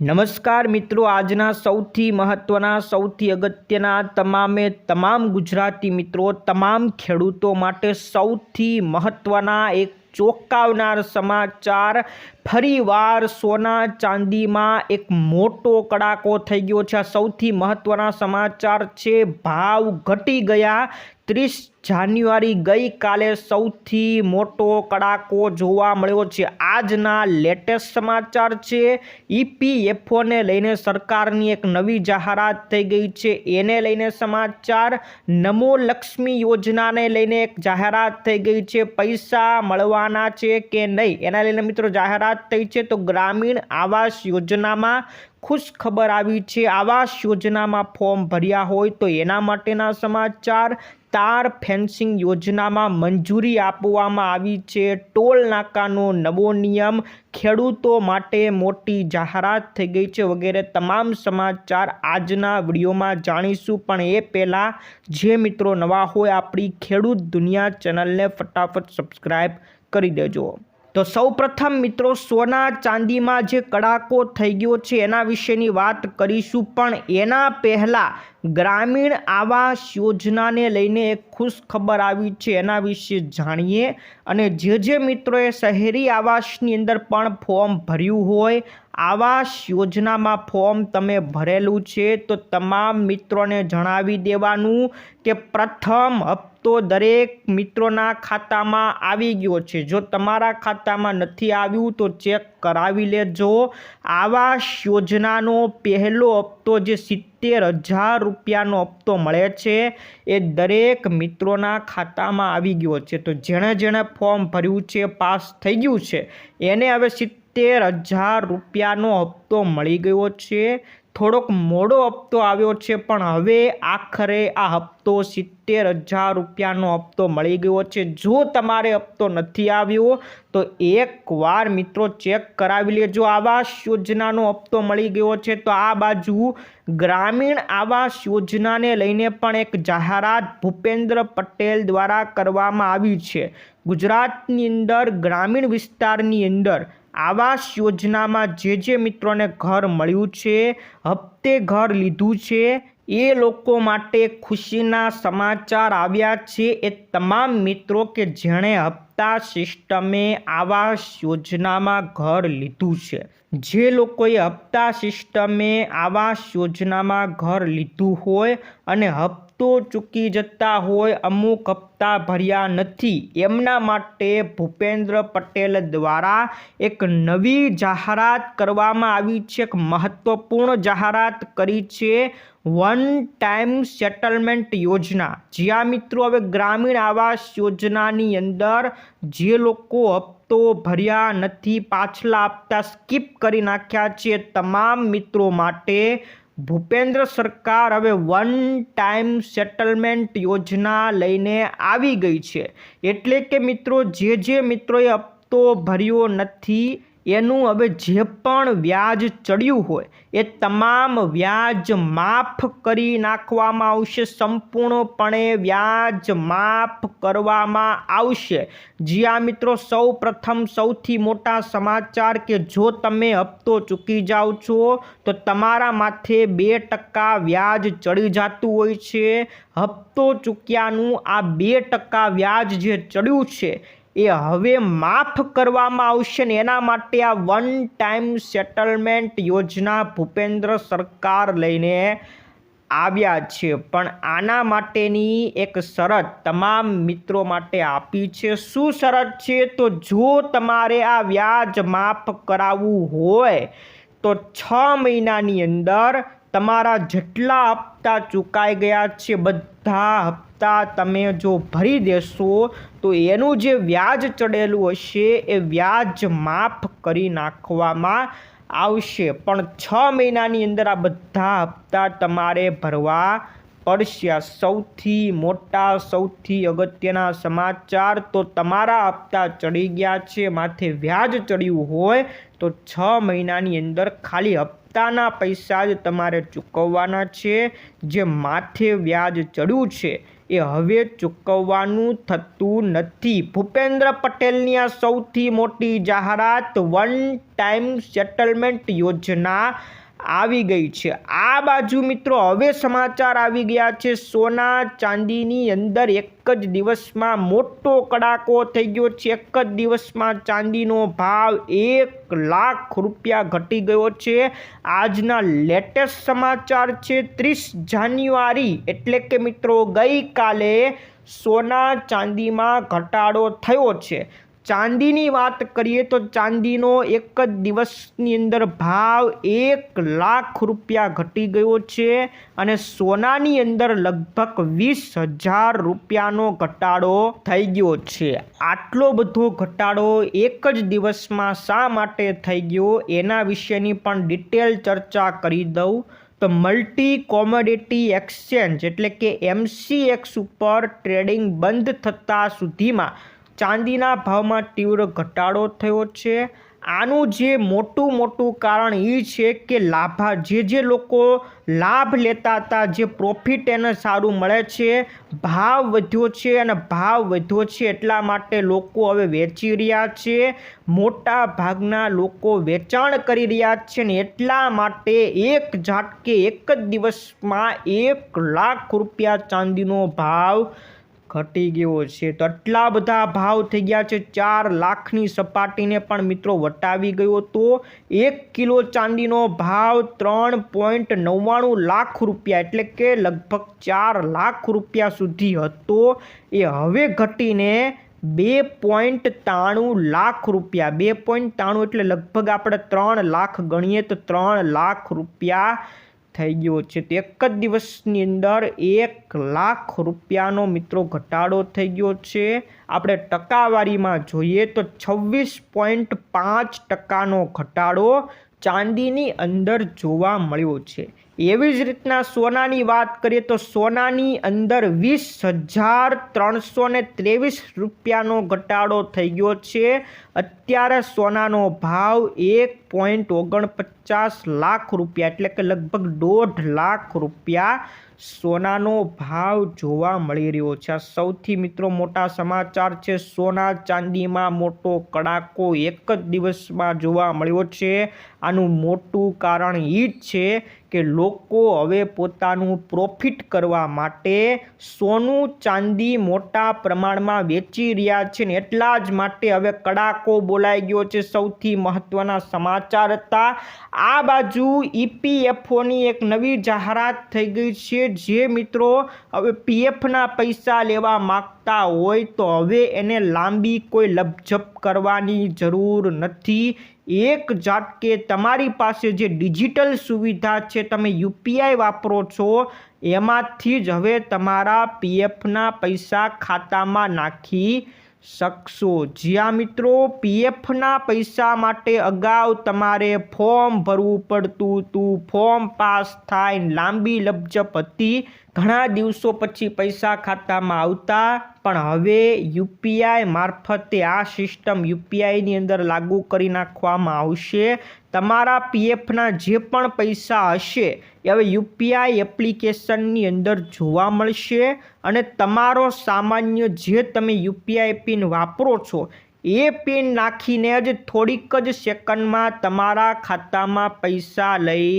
નમસ્કાર મિત્રો, આજના સૌથી મહત્ત્વના સૌથી અગત્યના, તમામે તમામ ગુજરાતી મિત્રો, તમામ ખેડૂતો માટે સૌથી મહત્ત્વના એક ચોંકાવનાર સમાચાર, ફરીવાર સોના ચાંદીમાં એક મોટો કડાકો થઈ ગયો છે. આ સૌથી મહત્ત્વના સમાચાર છે, ભાવ ઘટી ગયા ત્રીસ જાન્યુઆરી ગઈકાલે સૌથી મોટો કડાકો જોવા મળ્યો છે. આજના લેટેસ્ટ સમાચાર છે, ઈપીએફઓને લઈને સરકારની એક નવી જાહેરાત થઈ ગઈ છે. એને લઈને સમાચાર, નમો લક્ષ્મી યોજનાને લઈને એક જાહેરાત થઈ ગઈ છે. પૈસા મળવાના છે કે નહીં? એના લઈને મિત્રો જાહેરાત થઈ છે તો ગ્રામીણ આવાસ યોજનામાં ખુશ ખબર આવી છે. આવાસ યોજનામાં ફોર્મ ભર્યા હોય તો એના માટેના સમાચાર તાર ફેન્સિંગ યોજનામાં મંજૂરી આપવામાં આવી છે. ટોલ નાકાનો નવો નિયમ, ખેડૂતો માટે મોટી જાહેરાત થઈ ગઈ છે વગેરે તમામ સમાચાર આજના વિડીયોમાં જાણીશું. પણ એ પહેલાં, જે મિત્રો નવા હોય આપણી ખેડૂત દુનિયા ચેનલને ફટાફટ સબસ્ક્રાઈબ કરી દેજો. તો સૌપ્રથમ મિત્રો સોના ચાંદીમાં જે કડાકો થઈ ગયો છે, એના વિશેની વાત કરીશું. પણ એના પહેલાં ગ્રામીણ આવાસ યોજનાને લઈને એક ખુશ ખબર આવી છે, એના વિશે જાણીએ. અને જે જે મિત્રોએ શહેરી આવાસની અંદર પણ ફોર્મ ભર્યું હોય, આવાસ યોજનામાં ફોર્મ તમે ભરેલું છે, તો તમામ મિત્રોને જણાવી દેવાનું કે પ્રથમ હપ્તો દરેક મિત્રોના ખાતામાં આવી ગયો છે. જો તમારા ખાતામાં નથી આવ્યું તો ચેક કરાવી લેજો. આવાસ યોજનાનો પહેલો હપ્તો જે સિત્તેર હજાર રૂપિયાનો હપ્તો મળે છે એ દરેક મિત્રોના ખાતામાં આવી ગયો છે. તો જેણે જેણે ફોર્મ ભર્યું છે, પાસ થઈ ગયું છે, એને હવે સિત્તેર હજાર રૂપિયાનો હપ્તો મળી ગયો છે. થોડોક મોડો હપ્તો આવ્યો છે, પણ હવે આખરે આ હપ્તો સિત્તેર હજાર રૂપિયાનો હપ્તો મળી ગયો છે. જો તમારે હપ્તો નથી આવ્યો, તો એકવાર મિત્રો ચેક કરાવી લેજો. આવાસ યોજનાનો હપ્તો મળી ગયો છે. તો આ બાજુ ગ્રામીણ આવાસ યોજનાને લઈને પણ એક જાહેરાત ભૂપેન્દ્ર પટેલ દ્વારા કરવામાં આવી છે. ગુજરાતની અંદર, ગ્રામીણ વિસ્તારની અંદર આવાસ યોજનામાં જે જે મિત્રોને ઘર મળ્યું છે, હપ્તે ઘર લીધું છે, એ લોકો માટે ખુશીના સમાચાર આવ્યા છે. એ તમામ મિત્રો કે જેણે હપ્તા સિસ્ટમે આવાસ યોજનામાં ઘર લીધું છે. જે લોકોએ હપ્તા સિસ્ટમે આવાસ યોજનામાં ઘર લીધું હોય અને હપ્તા ચૂકી જતા હોય, અમુક હપ્તા ભર્યા નથી. એમના માટે ભૂપેન્દ્ર પટેલ દ્વારા એક નવી જાહેરાત કરવામાં આવી છે. એક મહત્વપૂર્ણ જાહેરાત કરી છે વન ટાઈમ સેટલમેન્ટ યોજના. જ્યાં મિત્રો હવે ગ્રામીણ આવાસ યોજનાની અંદર જે લોકો હપ્તો ભર્યા નથી, પાછલા હપ્તા સ્કીપ કરી નાખ્યા છે તમામ મિત્રો માટે ભૂપેન્દ્ર સરકાર હવે વન ટાઈમ સેટલમેન્ટ યોજના લઈને આવી ગઈ છે. એટલે કે મિત્રો, જે જે મિત્રોએ હપ્તો ભર્યો નથી એનું હવે જે પણ વ્યાજ ચડ્યું હોય, એ તમામ વ્યાજ માફ કરી નાખવામાં આવશે, સંપૂર્ણપણે વ્યાજ માફ કરવામાં આવશે. જ્યાં મિત્રો, સૌ પ્રથમ સૌથી મોટા સમાચાર કે જો તમે હપ્તો ચૂકી જાઓ છો, તો તમારા માથે બે ટકા વ્યાજ ચડી જતું હોય છે. હપ્તો ચૂક્યાનું આ બે ટકા વ્યાજ જે ચડ્યું છે એ હવે માફ કરવામાં આવશે ને એના માટે આ વન ટાઈમ સેટલમેન્ટ યોજના ભૂપેન્દ્ર સરકાર લઈને આવ્યા છે. પણ આના માટેની એક શરત તમામ મિત્રો માટે આપી છે. શું શરત છે? તો જો તમારે આ વ્યાજ માફ કરાવવું હોય, તો છ મહિનાની અંદર તમારા જેટલા હપ્તા ચૂકાઈ ગયા છે, બધા હપ્તા તમે જો ભરી દેશો, તો એનું જે વ્યાજ ચડેલું હશે, એ વ્યાજ માફ કરી નાખવામાં આવશે. પણ છ મહિનાની અંદર આ બધા હપ્તા તમારે ભરવા પડશે. આ સૌથી મોટા, સૌથી અગત્યના સમાચાર તો તમારા હપ્તા ચડી ગયા છે. માથે વ્યાજ ચડ્યું હોય, તો છ મહિનાની અંદર ખાલી હપ્તાના પૈસા જ તમારે ચૂકવવાના છે, જે માથે વ્યાજ ચડ્યું છે. એ હવે ચૂકવવાનું થતું નથી. ભૂપેન્દ્ર પટેલની આ સૌથી મોટી જાહેરાત વન ટાઈમ સેટલમેન્ટ યોજના આવી ગઈ છે. આ બાજુ મિત્રો હવે સમાચાર આવી ગયા છે. સોના ચાંદીની અંદર એક જ દિવસમાં મોટો કડાકો થઈ ગયો છે. એક જ દિવસમાં ચાંદીનો ભાવ એક લાખ રૂપિયા ઘટી ગયો છે. આજના લેટેસ્ટ સમાચાર છે, ત્રીસ જાન્યુઆરી એટલે કે મિત્રો ગઈકાલે સોના ચાંદીમાં ઘટાડો થયો છે. ચાંદીની વાત કરીએ તો ચાંદીનો એક જ દિવસની અંદર ભાવ એક લાખ રૂપિયા ઘટી ગયો છે અને સોનાની અંદર લગભગ વીસ હજાર રૂપિયાનો ઘટાડો થઈ ગયો છે. આટલો બધો ઘટાડો એક જ દિવસમાં શા માટે થઈ ગયો એના વિશેની પણ ડિટેલ ચર્ચા કરી દઉં. તો મલ્ટી કોમોડિટી એક્સચેન્જ એટલે કે એમસીએક્સ ઉપર ટ્રેડિંગ બંધ થતાં સુધીમાં ચાંદીના ભાવમાં તીવ્ર ઘટાડો થયો છે. આનું જે મોટું મોટું કારણ એ છે કે લાભા જે જે લોકો લાભ લેતા હતા, જે પ્રોફિટ એને સારું મળે છે, ભાવ વધ્યો છે અને ભાવ વધ્યો છે એટલા માટે લોકો હવે વેચી રહ્યા છે. મોટા ભાગના લોકો વેચાણ કરી રહ્યા છે ને એટલા માટે એક ઝાટકે એક જ દિવસમાં એક લાખ રૂપિયા ચાંદીનો ભાવ ઘટી ગયો છે. તો આટલા બધા ભાવ થઈ ગયા છે. ચાર લાખની સપાટીને પણ મિત્રો વટાવી ગયો હતો એક કિલો ચાંદીનો ભાવ ત્રણ પોઈન્ટ નવ્વાણું લાખ રૂપિયા એટલે કે લગભગ ચાર લાખ રૂપિયા સુધી હતો. એ હવે ઘટીને બે પોઈન્ટ ત્રાણું લાખ રૂપિયા. બે પોઈન્ટ ત્રાણું એટલે લગભગ આપણે ત્રણ લાખ ગણીએ તો ત્રણ લાખ રૂપિયા થઈ ગયો છે. તો એક જ દિવસની અંદર એક લાખ રૂપિયાનો મિત્રો ઘટાડો થઈ ગયો છે. આપણે ટકાવારીમાં જોઈએ તો છવ્વીસ પોઈન્ટ પાંચ ટકાનો ઘટાડો ચાંદીની અંદર જોવા મળ્યો છે. એવી જ રીતના સોનાની વાત કરીએ તો સોનાની અંદર વીસ હજાર ત્રણસો ને ત્રેવીસ રૂપિયાનો ઘટાડો થઈ ગયો છે. અત્યારે સોનાનો ભાવ એક પોઈન્ટ ઓગણપચાસ લાખ રૂપિયા, એટલે કે લગભગ દોઢ લાખ રૂપિયા સોનાનો ભાવ જોવા મળી રહ્યો છે. આ સૌથી મિત્રો મોટા સમાચાર છે, સોના ચાંદીમાં મોટો કડાકો એક જ દિવસમાં જોવા મળ્યો છે. આનું મોટું કારણ એ જ છે કે લોકો હવે પોતાનું પ્રોફિટ કરવા માટે સોનું ચાંદી મોટા પ્રમાણમાં વેચી રહ્યા છે ને એટલા જ માટે હવે કડાકો બોલાઈ ગયો છે. સૌથી મહત્ત્વના સમાચાર હતા. આ બાજુ ઈપીએફઓની એક નવી જાહેરાત થઈ ગઈ છે જે મિત્રો હવે પીએફના પૈસા લેવા માગતા હોય તો હવે એને લાંબી કોઈ લપઝપ કરવાની જરૂર નથી. એક ઝાટકે તમારી પાસે જે ડિજિટલ સુવિધા છે, તમે યુપીઆઈ વાપરો છો, એમાંથી જ હવે તમારા પીએફના પૈસા ખાતામાં નાખી શકશો. જ્યાં મિત્રો પીએફના પૈસા માટે અગાઉ તમારે ફોર્મ ભરવું પડતું હતું ફોર્મ પાસ થાય, લાંબી લપજપ હતી. ઘણા દિવસો પછી પૈસા ખાતામાં આવતા, પણ હવે યુપીઆઈ મારફતે આ સિસ્ટમ યુપીઆઈની અંદર લાગુ કરી નાખવામાં આવશે. તમારા પીએફના જે પણ પૈસા હશે, એ હવે યુપીઆઈ એપ્લિકેશનની અંદર જોવા મળશે અને તમારો સામાન્ય જે તમે યુપીઆઈ પિન વાપરો છો, એ પિન નાખીને જ થોડીક જ સેકન્ડમાં તમારા ખાતામાં પૈસા લઈ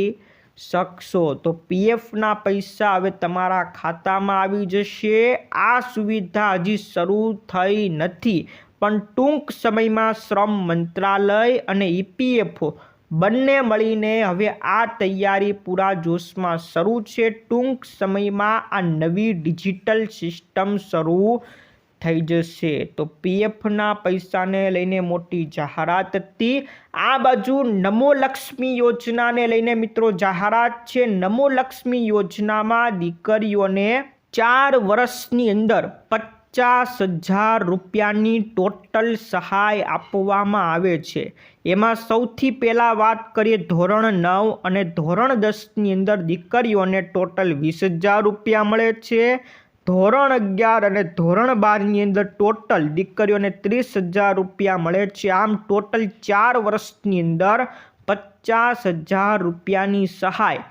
શકશો? તો પીએફના પૈસા હવે તમારા ખાતામાં આવી જશે. આ સુવિધા હજી શરૂ થઈ નથી, પણ ટૂંક સમયમાં શ્રમ મંત્રાલય અને ઈપીએફઓ બંને મળીને હવે આ તૈયારી પૂરા જોશમાં શરૂ છે. ટૂંક સમયમાં આ નવી ડિજિટલ સિસ્ટમ શરૂ થઈ જશે. તો પીએફના પૈસાને લઈને મોટી જાહેરાત હતી. આ બાજુ નમો લક્ષ્મી યોજનાને લઈને મિત્રો જાહેરાત છે. નમો લક્ષ્મી યોજનામાં દીકરીઓને ચાર વર્ષની અંદર પચાસ હજાર રૂપિયાની ટોટલ સહાય આપવામાં આવે છે. એમાં સૌથી પહેલાં વાત કરીએ ધોરણ નવ અને ધોરણ દસની અંદર દીકરીઓને ટોટલ વીસ હજાર રૂપિયા મળે છે. ધોરણ અગિયાર અને ધોરણ બારની અંદર ટોટલ દીકરીઓને ત્રીસ હજાર રૂપિયા મળે છે. આમ ટોટલ ચાર વર્ષની અંદર પચાસ હજાર રૂપિયાની સહાય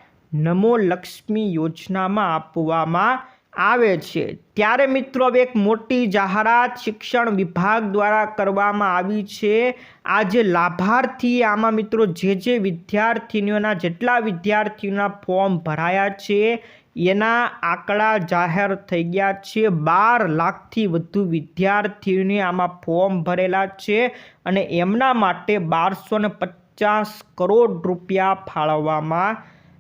નમો લક્ષ્મી યોજનામાં આપવામાં આવે છે. ત્યારે મિત્રો હવે એક મોટી જાહેરાત શિક્ષણ વિભાગ દ્વારા કરવામાં આવી છે. આ જે લાભાર્થી આમાં મિત્રો જે જે વિદ્યાર્થીનીઓના જેટલા વિદ્યાર્થીઓના ફોર્મ ભરાયા છે એના આંકડા જાહેર થઈ ગયા છે. બાર લાખથી વધુ વિદ્યાર્થીઓને આમાં ફોર્મ ભરેલા છે અને એમના માટે બારસો પચાસ કરોડ રૂપિયા ફાળવવામાં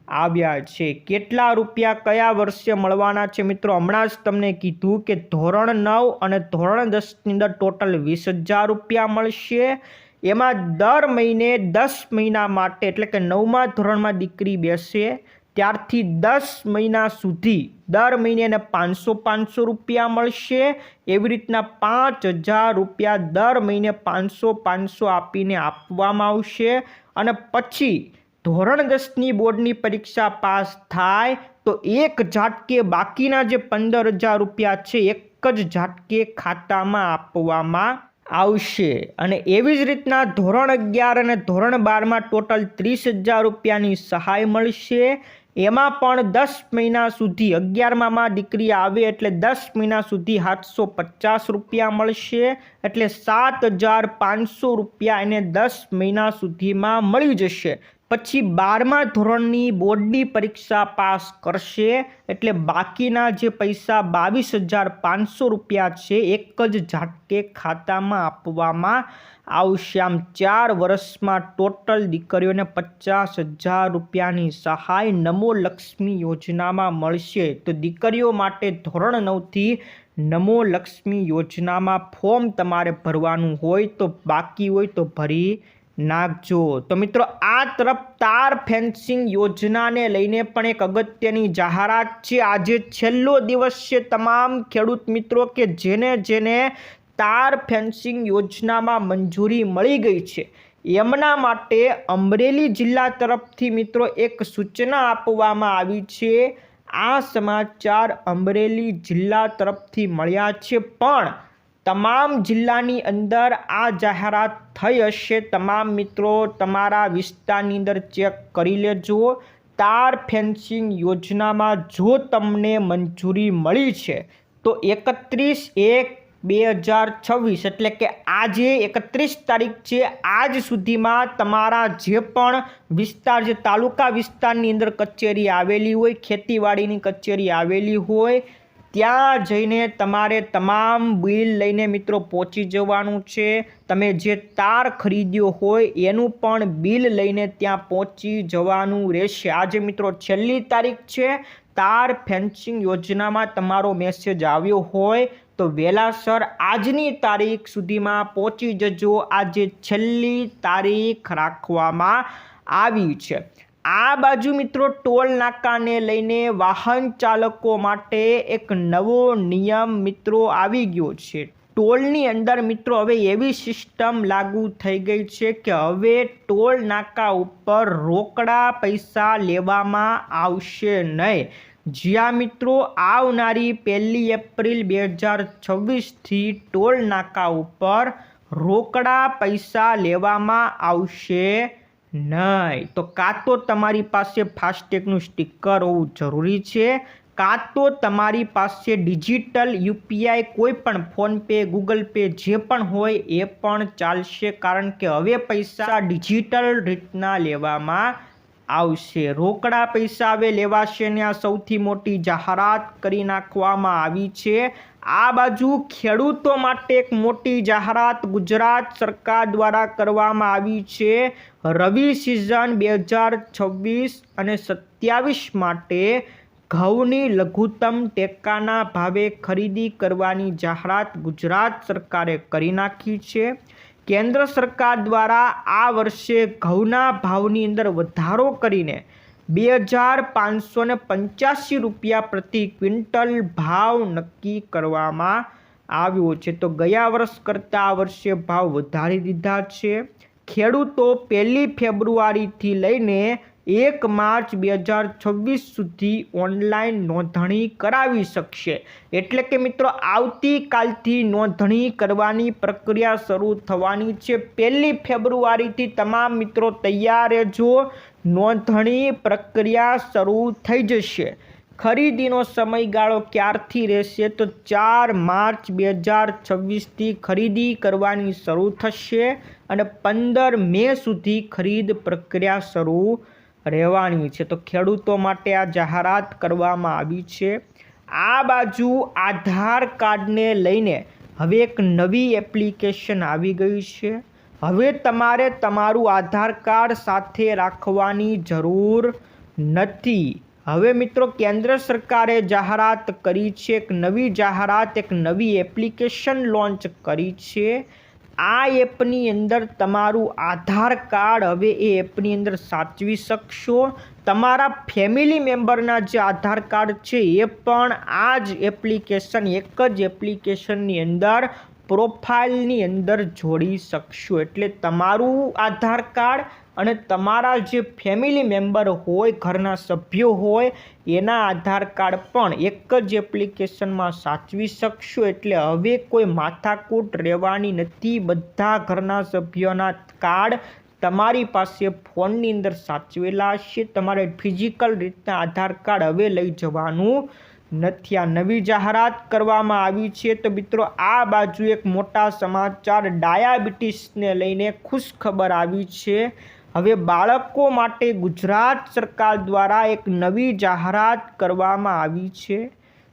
આવ્યા છે. કેટલા રૂપિયા કયા વર્ષે મળવાના છે મિત્રો? હમણાં જ તમને કીધું કે ધોરણ નવ અને ધોરણ દસની અંદર ટોટલ વીસ હજાર રૂપિયા મળશે. એમાં દર મહિને દસ મહિના માટે, એટલે કે નવમા ધોરણમાં દીકરી બેસે ત્યારથી દસ મહિના સુધી દર મહિને એને પાંચસો પાંચસો રૂપિયા મળશે. એવી રીતના પાંચ હજાર રૂપિયા દર મહિને પાંચસો પાંચસો આપીને આપવામાં આવશે. અને પછી ધોરણ દસની બોર્ડની પરીક્ષા પાસ થાય તો એક ઝાટકે બાકીના જે પંદર હજાર રૂપિયા છે એક જ ઝાટકે ખાતામાં આપવામાં આવશે. અને એવી જ રીતના ધોરણ અગિયાર અને ધોરણ બારમાં ટોટલ ત્રીસ હજાર રૂપિયાની સહાય મળશે. એમાં પણ દસ મહિના સુધી અગિયારમાં દીકરી આવે એટલે દસ મહિના સુધી સાતસો પચાસ રૂપિયા મળશે એટલે સાત હજાર પાંચસો રૂપિયા એને દસ મહિના સુધીમાં મળી જશે. પછી બારમા ધોરણની બોર્ડની પરીક્ષા પાસ કરશે. એટલે બાકીના જે પૈસા બાવીસ હજાર પાંચસો રૂપિયા છે, એક જ ઝાટકે ખાતામાં આપવામાં આવશે. આમ ચાર વર્ષમાં ટોટલ દીકરીઓને પચાસ હજાર રૂપિયાની સહાય નમો લક્ષ્મી યોજનામાં મળશે. તો દીકરીઓ માટે ધોરણ નવથી નમો લક્ષ્મી યોજનામાં ફોર્મ તમારે ભરવાનું હોય તો બાકી હોય તો ભરી નાખજો. તો મિત્રો, આ તરફ તાર ફેન્સિંગ યોજનાને લઈને પણ એક અગત્યની જાહેરાત છે. આજે છેલ્લો દિવસ છે તમામ ખેડૂત મિત્રો કે જેને જેને તાર ફેન્સિંગ યોજનામાં મંજૂરી મળી ગઈ છે. એમના માટે અમરેલી જિલ્લા તરફથી મિત્રો એક સૂચના આપવામાં આવી છે. આ સમાચાર અમરેલી જિલ્લા તરફથી મળ્યા છે. પણ તમામ જિલ્લાની અંદર આ જાહેરાત થઈ હશે. તમામ મિત્રો તમારા વિસ્તારની અંદર ચેક કરી લેજો. તાર ફેન્સિંગ યોજનામાં જો તમને મંજૂરી મળી છે, તો એકત્રીસ એક બે હજાર છવ્વીસ, એટલે કે આજે એકત્રીસ તારીખ છે, આજ સુધીમાં તમારા જે પણ વિસ્તાર જે તાલુકા વિસ્તારની અંદર કચેરી આવેલી હોય, ખેતીવાડીની કચેરી આવેલી હોય ત્યાં જઈને તમારે તમામ બિલ લઈને મિત્રો પહોંચી જવાનું છે. તમે જે તાર ખરીદ્યો હોય એનું પણ બિલ લઈને ત્યાં પહોંચી જવાનું રહેશે. આજે મિત્રો છેલ્લી તારીખ છે. તાર ફેન્સિંગ યોજનામાં તમારો મેસેજ આવ્યો હોય તો વહેલાસર આજની તારીખ સુધીમાં પહોંચી જજો. આજે છેલ્લી તારીખ રાખવામાં આવી છે. આ બાજુ મિત્રો ટોલ નાકાને લઈને વાહન ચાલકો માટે એક નવો નિયમ મિત્રો આવી ગયો છે. ટોલની અંદર મિત્રો હવે એવી સિસ્ટમ લાગુ થઈ ગઈ છે કે હવે ટોલ નાકા ઉપર રોકડા પૈસા લેવામાં આવશે નહીં. જ્યાં મિત્રો આવનારી પહેલી એપ્રિલ બે હજાર છવ્વીસથી ટોલ નાકા ઉપર રોકડા પૈસા લેવામાં આવશે નહીં. તો કાં તો તમારી પાસે ફાસ્ટેગનું સ્ટીકર હોવું જરૂરી છે? કાં તો તમારી પાસે ડિજિટલ યુપીઆઈ કોઈ પણ ફોનપે ગૂગલ પે જે પણ હોય એ પણ ચાલશે, કારણ કે હવે પૈસા ડિજિટલ રીતના લેવામાં આવશે. રોકડા પૈસા હવે લેવાશે ને આ સૌથી મોટી જાહેરાત કરી નાખવામાં આવી છે. આ બાજુ ખેડૂતો માટે એક મોટી જાહેરાત ગુજરાત સરકાર દ્વારા કરવામાં આવી છે. રવિ સિઝન બે હજાર છવ્વીસ અને સત્યાવીસ માટે ઘઉંની લઘુત્તમ ટેકાના ભાવે ખરીદી કરવાની જાહેરાત ગુજરાત સરકારે કરી નાખી છે. કેન્દ્ર સરકાર દ્વારા આ વર્ષે ઘઉંના ભાવની અંદર વધારો કરીને બે હજાર પાંચસો ને પંચ્યાસી રૂપિયા પ્રતિ ક્વિન્ટલ ભાવ નક્કી કરવામાં આવ્યો છે. તો ગયા વર્ષ કરતાં આ વર્ષે ભાવ વધારી દીધા છે. ખેડૂતો પહેલી ફેબ્રુઆરીથી લઈને એક માર્ચ બે હજાર છવ્વીસ સુધી ઓનલાઈન નોંધણી કરાવી શકશે. એટલે કે મિત્રો, આવતીકાલથી નોંધણી કરવાની પ્રક્રિયા શરૂ થવાની છે. પહેલી ફેબ્રુઆરીથી તમામ મિત્રો તૈયાર રહેજો. નોંધણી પ્રક્રિયા શરૂ થઈ જશે. ખરીદીનો સમયગાળો ક્યારથી રહેશે તો ચાર માર્ચ બે હજાર છવ્વીસથી ખરીદી કરવાની શરૂ થશે અને પંદર મે સુધી ખરીદ પ્રક્રિયા શરૂ રહેવાની છે. તો ખેડૂતો માટે આ જાહેરાત કરવામાં આવી છે. આ બાજુ આધાર કાર્ડને લઈને હવે એક નવી એપ્લિકેશન આવી ગઈ છે. હવે તમારે તમારું આધાર કાર્ડ સાથે રાખવાની જરૂર નથી. હવે મિત્રો, કેન્દ્ર સરકારે જાહેરાત કરી છે, એક નવી જાહેરાત, એક નવી એપ્લિકેશન લોન્ચ કરી છે. આ એપની અંદર તમારું આધાર કાર્ડ હવે એ એપની અંદર સાચવી શકશો. તમારા ફેમિલી મેમ્બરના જે આધાર કાર્ડ છે, એ પણ આ જ એપ્લિકેશન, એક જ એપ્લિકેશનની અંદર પ્રોફાઇલની અંદર જોડી શકશો. એટલે તમારું આધાર કાર્ડ અને તમારા જે ફેમિલી મેમ્બર હોય, ઘરના સભ્યો હોય, એના આધાર કાર્ડ પણ એક જ એપ્લિકેશનમાં સાચવી શકશો. એટલે હવે કોઈ માથાકૂટ રહેવાની નથી. બધા ઘરના સભ્યોના કાર્ડ તમારી પાસે ફોનની અંદર સાચવેલા હશે. તમારે ફિઝિકલ રીતના આધાર કાર્ડ હવે લઈ જવાનું નથી. આ નવી જાહેરાત કરવામાં આવી છે. તો મિત્રો, આ બાજુ એક મોટા સમાચાર ડાયાબિટીસને લઈને ખુશ ખબર આવી છે. હવે બાળકો માટે ગુજરાત સરકાર દ્વારા એક નવી જાહેરાત કરવામાં આવી છે.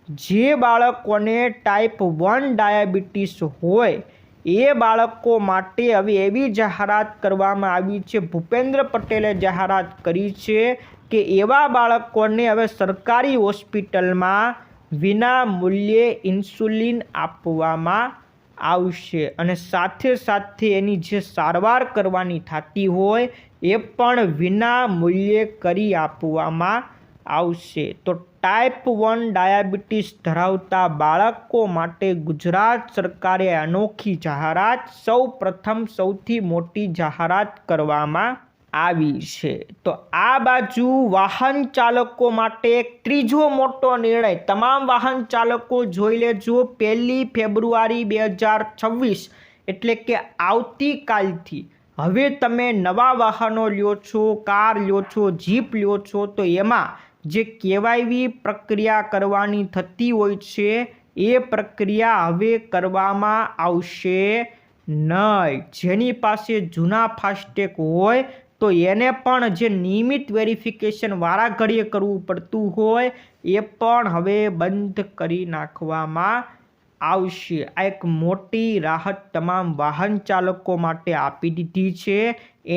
જે બાળકોને ટાઈપ વન ડાયાબિટીસ હોય, એ બાળકો માટે હવે એવી જાહેરાત કરવામાં આવી છે. ભૂપેન્દ્ર પટેલે જાહેરાત કરી છે. કે એવા બાળકોને હવે સરકારી હોસ્પિટલમાં વિના મૂલ્યે ઇન્સ્યુલિન આપવામાં આવશે. અને સાથે સાથે એની જે સારવાર કરવાની થતી હોય એ પણ વિના મૂલ્યે કરી આપવામાં આવશે. તો ટાઈપ વન ડાયાબિટીસ ધરાવતા બાળકો માટે ગુજરાત સરકારે અનોખી જાહેરાત સૌ પ્રથમ સૌથી મોટી જાહેરાત કરવામાં આવી છે. તો આ બાજુ વાહન ચાલકો માટે ત્રીજો મોટો નિર્ણય. તમામ વાહન ચાલકો જોઈ લેજો, પહેલી ફેબ્રુઆરી બે હજાર છવ્વીસ, એટલે કે આવતીકાલથી. હવે તમે નવા વાહનો લ્યો છો, કાર લ્યો છો, જીપ લ્યો છો, તો એમાં જે કેવાયવી પ્રક્રિયા કરવાની થતી હોય છે, એ પ્રક્રિયા હવે કરવામાં આવશે નહીં. જેની પાસે જૂના ફાસ્ટેગ હોય તો એને પણ જે નિયમિત વેરિફિકેશન વારા ઘડીએ કરવું પડતું હોય, એ પણ હવે બંધ કરી નાખવામાં આવશે. આ એક મોટી રાહત તમામ વાહન ચાલકો માટે આપી દીધી છે.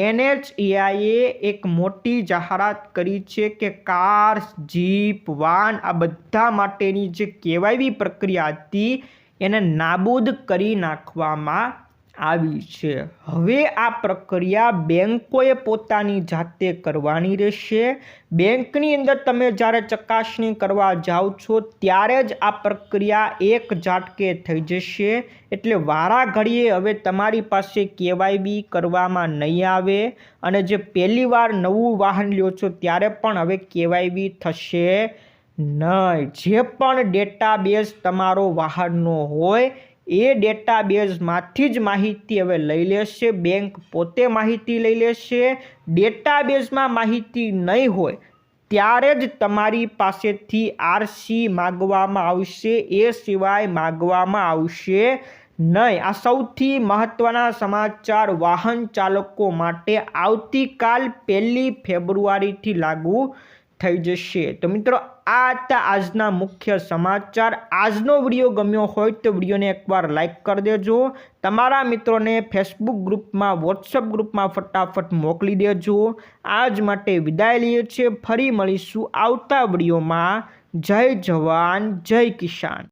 એનએચએઆઈએ એક મોટી જાહેરાત કરી છે કે કાર, જીપ વાન આ બધા માટેની જે કેવાયવી પ્રક્રિયા હતી, એને નાબૂદ કરી નાખવામાં આવી છે. હવે આ પ્રક્રિયા બેંકોએ પોતાની જાતે કરવાની રહેશે. બેંકની અંદર તમે જ્યારે ચકાસણી કરવા જાઓ છો, ત્યારે જ આ પ્રક્રિયા એક ઝાટકે થઈ જશે. એટલે વારા ઘડીએ હવે તમારી પાસે કેવાયબી કરવામાં નહીં આવે અને જે પહેલી વાર નવું વાહન લ્યો છો, ત્યારે પણ હવે કેવાયબી થશે નહીં. જે પણ ડેટાબેઝ તમારો વાહનનો હોય એ ડેટાબેઝમાંથી જ માહિતી હવે લઈ લેશે, બેંક પોતે માહિતી લઈ લેશે, ડેટાબેઝમાં માહિતી નહીં હોય ત્યારે જ તમારી પાસેથી આરસી માગવામાં આવશે, એ સિવાય માગવામાં આવશે નહીં. આ સૌથી મહત્ત્વના સમાચાર વાહન ચાલકો માટે આવતીકાલ પહેલી ફેબ્રુઆરીથી લાગુ થઈ જશે. તો મિત્રો, આ હતા આજના મુખ્ય સમાચાર. આજનો વીડિયો ગમ્યો હોય તો વિડીયોને એકવાર લાઇક કરી દેજો. તમારા મિત્રોને ફેસબુક ગ્રુપમાં વોટ્સઅપ ગ્રુપમાં ફટાફટ મોકલી દેજો. આજ માટે વિદાય લઈએ છીએ. ફરી મળીશું આવતા વિડીયોમાં. જય જવાન, જય કિસાન.